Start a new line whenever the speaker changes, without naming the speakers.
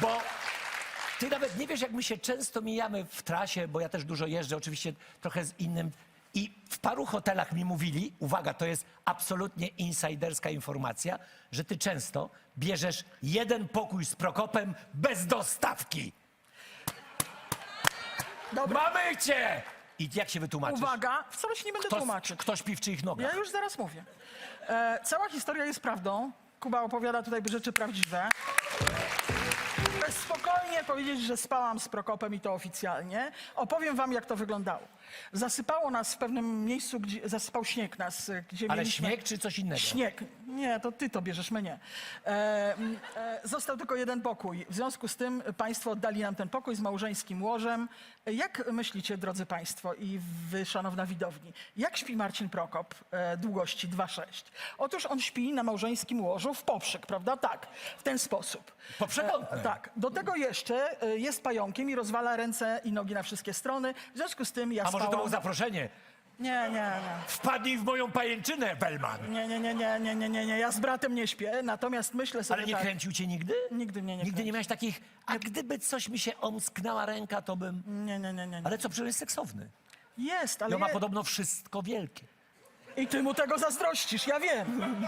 Bo ty nawet nie wiesz, jak my się często mijamy w trasie, bo ja też dużo jeżdżę, oczywiście trochę z innym. I w paru hotelach mi mówili, uwaga, to jest absolutnie insiderska informacja, że ty często bierzesz jeden pokój z Prokopem bez dostawki.
Dobra,
Mamy cię! I jak się wytłumaczysz?
uwaga, wcale się nie będę
Kto,
tłumaczyć.
kto śpi w czyich nogach?
Ja już zaraz mówię. E, cała historia jest prawdą. Kuba opowiada tutaj rzeczy prawdziwe. Powiedzieć, że spałam z Prokopem i to oficjalnie. Opowiem wam, jak to wyglądało. Zasypało nas w pewnym miejscu, gdzie zasypał śnieg nas, gdzie
Ale
mieliśmy...
śnieg czy coś innego?
Śnieg. Nie, to ty to bierzesz, mnie. E, e, został tylko jeden pokój. W związku z tym państwo oddali nam ten pokój z małżeńskim łożem. Jak myślicie, drodzy państwo i wy, szanowna widowni, jak śpi Marcin Prokop e, długości 2,6? Otóż on śpi na małżeńskim łożu w poprzek, prawda? Tak, w ten sposób.
Poprzekątne.
E, tak. Do tego jeszcze e, jest pająkiem i rozwala ręce i nogi na wszystkie strony. W związku z tym ja
A może to
spałam...
było zaproszenie?
Nie, nie, nie.
Wpadnij w moją pajęczynę, Bellman.
Nie, nie, nie, nie, nie, nie, nie, nie. Ja z bratem nie śpię, natomiast myślę sobie
Ale nie
tak.
kręcił cię nigdy?
Nigdy mnie nie
Nigdy nie
kręcił.
miałeś takich, a gdyby coś mi się omsknęła ręka, to bym...
Nie, nie, nie, nie. nie.
Ale co, przecież jest seksowny.
Jest,
I
ale
on ma
je...
podobno wszystko wielkie.
I ty mu tego zazdrościsz, ja wiem.